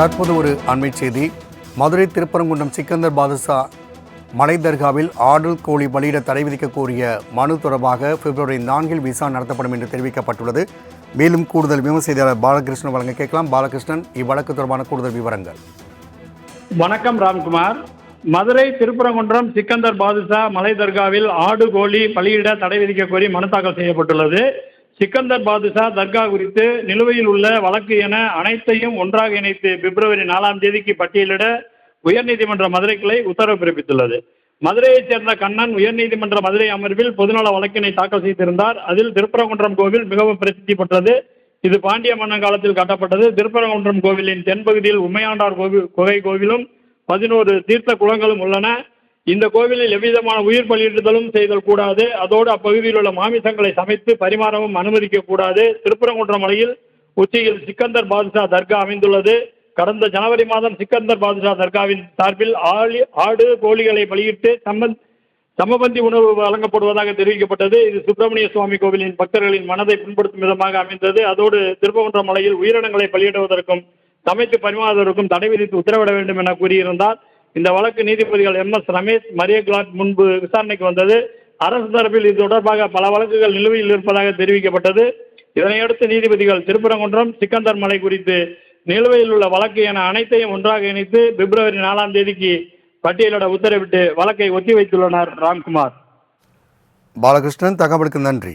தற்போது ஒரு அண்மை செய்தி. மதுரை திருப்பரங்குன்றம் சிக்கந்தர் பாதுஷா மலை தர்காவில் ஆடு கோழி பலியிட தடை விதிக்க கோரிய மனு தொடர்பாக பிப்ரவரி நான்கில் விசா நடத்தப்படும் என்று தெரிவிக்கப்பட்டுள்ளது. மேலும் கூடுதல் விமர்சன செய்தியாளர் பாலகிருஷ்ணன் வழங்க கேட்கலாம். பாலகிருஷ்ணன் இவ்வழக்கு தொடர்பான கூடுதல் விவரங்கள். வணக்கம் ராம்குமார். மதுரை திருப்பரங்குன்றம் சிக்கந்தர் பாதுஷா மலை தர்காவில் ஆடு கோழி பலியிட தடை விதிக்க கோரி மனு தாக்கல் செய்யப்பட்டுள்ளது. சிக்கந்தர் பாதுஷா தர்கா குறித்து நிலுவையில் உள்ள வழக்கு என அனைத்தையும் ஒன்றாக இணைத்து பிப்ரவரி நாலாம் தேதிக்கு பட்டியலிட உயர்நீதிமன்ற மதுரை கிளை உத்தரவு பிறப்பித்துள்ளது. மதுரையைச் சேர்ந்த கண்ணன் உயர்நீதிமன்ற மதுரை அமர்வில் பொதுநல வழக்கினை தாக்கல் செய்திருந்தார். அதில் திருப்பரங்குன்றம் கோவில் மிகவும் பிரசித்தி பெற்றது. இது பாண்டிய மன்னன் காலத்தில் கட்டப்பட்டது. திருப்பரங்குன்றம் கோவிலின் தென்பகுதியில் உமையாண்டார் கோவில் குகை கோவிலும் பதினோரு தீர்த்த குளங்களும் உள்ளன. இந்த கோவிலில் எவ்விதமான உயிர் பலியிடுதலும் செய்தல் கூடாது. அதோடு அப்பகுதியில் உள்ள மாமிசங்களை சமைத்து பரிமாறவும் அனுமதிக்க கூடாது. திருப்பரங்குன்ற மலையில் உச்சியில் சிக்கந்தர் பாதுஷா தர்கா அமைந்துள்ளது. கடந்த ஜனவரி மாதம் சிக்கந்தர் பாதுஷா தர்காவின் சார்பில் ஆளி ஆடு கோழிகளை பலியிட்டு சம்பந்த் சமபந்தி உணவு வழங்கப்படுவதாக தெரிவிக்கப்பட்டது. இது சுப்பிரமணிய சுவாமி கோவிலின் பக்தர்களின் மனதை புண்படுத்தும் விதமாக அமைந்தது. அதோடு திருப்பகுன்ற மலையில் உயிரினங்களை பலியிடுவதற்கும் சமைத்து பரிமாறுவதற்கும் தடை விதித்து உத்தரவிட வேண்டும் என கூறியிருந்தார். இந்த வழக்கு நீதிபதிகள் எம் எஸ் ரமேஷ் மரிய கிளாட் முன்பு விசாரணைக்கு வந்தது. அரசு தரப்பில் இது தொடர்பாக பல வழக்குகள் நிலுவையில் இருப்பதாக தெரிவிக்கப்பட்டது. இதனையடுத்து நீதிபதிகள் திருப்பரங்குன்றம் சிக்கந்தர் மலை குறித்து நிலுவையில் உள்ள வழக்கு என அனைத்தையும் ஒன்றாக இணைத்து பிப்ரவரி நாலாம் தேதிக்கு பட்டியலிட உத்தரவிட்டு வழக்கை ஒத்திவைத்துள்ளனர் ராம்குமார். பாலகிருஷ்ணன் தகவலுக்கு நன்றி.